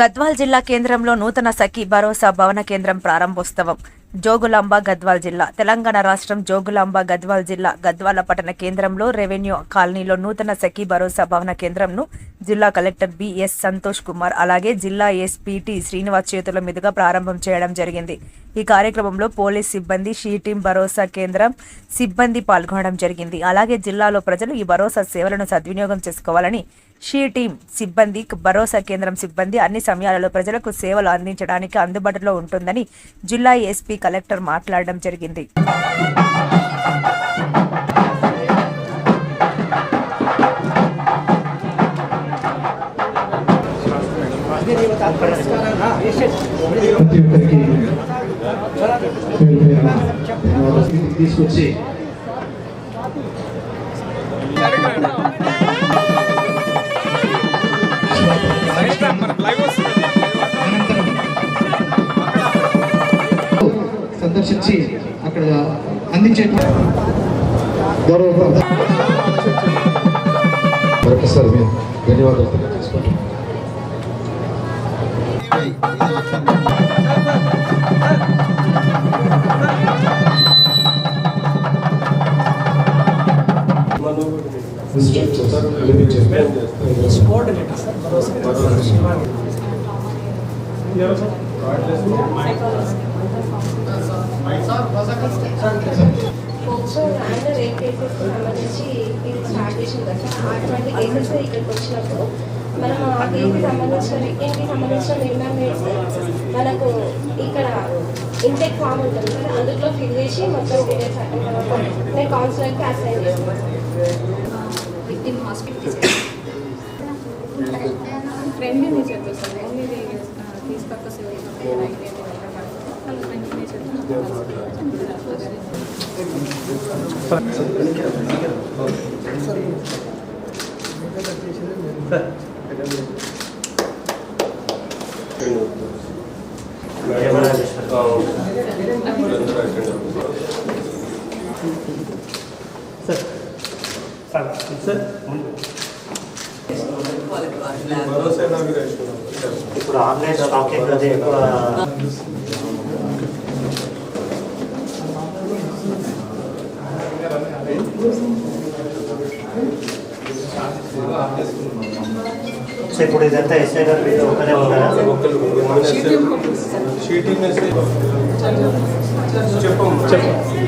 గద్వాల్ జిల్లా కేంద్రంలో నూతన సఖి భరోసా భవన కేంద్రం ప్రారంభోత్సవం. జోగులాంబ గద్వాల్ జిల్లా. తెలంగాణ రాష్ట్రం జోగులాంబ గద్వాల్ జిల్లా. గద్వాల పట్టణ కేంద్రంలో రెవెన్యూ కాలనీలో నూతన సఖి భరోసా భవన కేంద్రంను జిల్లా కలెక్టర్ బిఎస్ సంతోష్ కుమార్ అలాగే జిల్లా ఎస్పీటీ శ్రీనివాస్ చేతుల మీదుగా ప్రారంభం చేయడం జరిగింది. ఈ కార్యక్రమంలో పోలీస్ సిబ్బంది షీటీం భరోసా కేంద్రం సిబ్బంది పాల్గొనడం జరిగింది. అలాగే జిల్లాలో ప్రజలు ఈ భరోసా సేవలను సద్వినియోగం చేసుకోవాలని షీ టీం సిబ్బంది భరోసా కేంద్రం సిబ్బంది అన్ని సమయాలలో ప్రజలకు సేవలు అందించడానికి అందుబాటులో ఉంటుందని జిల్లా ఎస్పీ కలెక్టర్ మాట్లాడడం జరిగింది. ప్రతి ఒక్కరికి తీసుకొచ్చి సందర్శించి అక్కడ అందించేటువంటి గౌరవ మరొకసారి మేము ధన్యవాదాలు తెలియజేసుకుంటున్నాం పోక్సో అండ్ కేసెస్ సంబంధించి ఇది స్టార్ట్ చేసింది కదా అటువంటి కేసెస్ ఇక్కడికి వచ్చినప్పుడు మనం ఆ కేసుకి సంబంధించిన రిటర్న్కి సంబంధించిన నిర్ణయం వేసి మనకు ఇక్కడ ఇంటెక్ ఫామ్ ఉంటుంది కదా అందులో ఫిల్ చేసి మొత్తం డీటెయిల్స్ అటెండ్ తర్వాత నేను కౌన్సిలర్కి అసైన్ చేస్తాను విక్టిమ్ హాస్పిటల్ ఫ్రెండ్ ఇప్పుడు ఆన్లైన్ స్టాకింగ్ అది ఎక్కువ సో ఇప్పుడు ఇదంతా ఎస్ఐ గారు మీరు ఒకరే ఉంటారా? కొంచెం మంచిగా